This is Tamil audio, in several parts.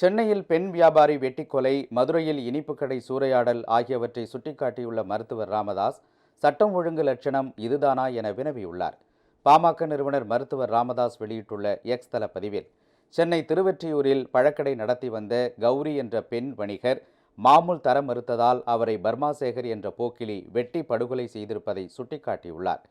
சென்னையில் பெண் வியாபாரி வெட்டிக்கொலை மதுரையில் இனிப்பு கடை சூறையாடல் ஆகியவற்றை சுட்டிக்காட்டியுள்ள மருத்துவர் ராமதாஸ் சட்டம் ஒழுங்கு லட்சணம் இதுதானா என வினவியுள்ளார். பாமக நிறுவனர் மருத்துவர் ராமதாஸ் வெளியிட்டுள்ள எக்ஸ் தள பதிவில் சென்னை திருவெற்றியூரில் பழக்கடை நடத்தி வந்த கௌரி என்ற பெண் வணிகர் மாமூல் தர மறுத்ததால் அவரை பர்மாசேகர் என்ற போக்கிலி வெட்டி படுகொலை செய்திருப்பதை சுட்டிக்காட்டியுள்ளார்.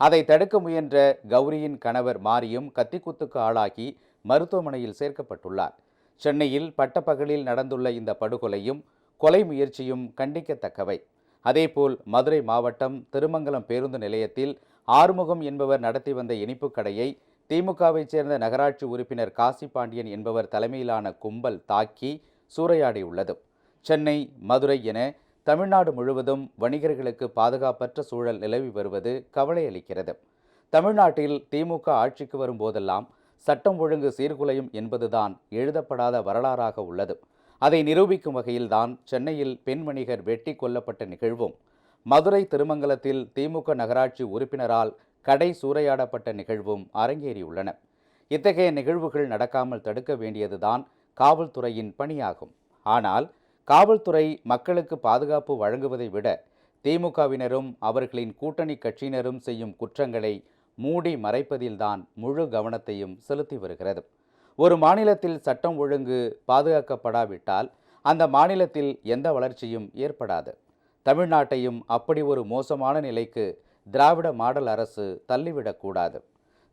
அதை தடுக்க முயன்ற கௌரியின் கணவர் மாரியும் கத்திக்குத்துக்கு ஆளாகி மருத்துவமனையில் சேர்க்கப்பட்டுள்ளார். சென்னையில் பட்டப்பகலில் நடந்துள்ள இந்த படுகொலையும் கொலை முயற்சியும் கண்டிக்கத்தக்கவை. அதேபோல் மதுரை மாவட்டம் திருமங்கலம் பேருந்து நிலையத்தில் ஆறுமுகம் என்பவர் நடத்தி வந்த இனிப்புக் கடையை திமுகவைச் சேர்ந்த நகராட்சி உறுப்பினர் காசி பாண்டியன் என்பவர் தலைமையிலான கும்பல் தாக்கி சூறையாடியுள்ளது. சென்னை மதுரை என தமிழ்நாடு முழுவதும் வணிகர்களுக்கு பாதுகாப்பற்ற சூழல் நிலவி வருவது கவலையளிக்கிறது. தமிழ்நாட்டில் திமுக ஆட்சிக்கு வரும்போதெல்லாம் சட்டம் ஒழுங்கு சீர்குலையும் என்பதுதான் எழுதப்படாத வரலாறாக உள்ளது. அதை நிரூபிக்கும் வகையில்தான் சென்னையில் பெண் வணிகர் வெட்டி கொல்லப்பட்ட நிகழ்வும் மதுரை திருமங்கலத்தில் திமுக நகராட்சி உறுப்பினரால் கடை சூறையாடப்பட்ட நிகழ்வும் அரங்கேறியுள்ளன. இத்தகைய நிகழ்வுகள் நடக்காமல் தடுக்க வேண்டியதுதான் காவல்துறையின் பணியாகும். ஆனால் காவல்துறை மக்களுக்கு பாதுகாப்பு வழங்குவதை விட திமுகவினரும் அவர்களின் கூட்டணி கட்சியினரும் செய்யும் குற்றங்களை மூடி மறைப்பதில்தான் முழு கவனத்தையும் செலுத்தி வருகிறது. ஒரு மாநிலத்தில் சட்டம் ஒழுங்கு பாதுகாக்கப்படாவிட்டால் அந்த மாநிலத்தில் எந்த வளர்ச்சியும் ஏற்படாது. தமிழ்நாட்டையும் அப்படி ஒரு மோசமான நிலைக்கு திராவிட மாடல் அரசு தள்ளிவிடக்கூடாது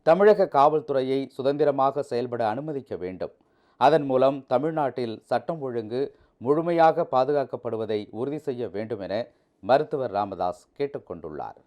தமிழக காவல்துறையை சுதந்திரமாக செயல்பட அனுமதிக்க வேண்டும். அதன் மூலம் தமிழ்நாட்டில் சட்டம் ஒழுங்கு முழுமையாக பாதுகாக்கப்படுவதை உறுதி செய்ய வேண்டும் என மருத்துவர் ராமதாஸ் கேட்டுக்கொண்டுள்ளார்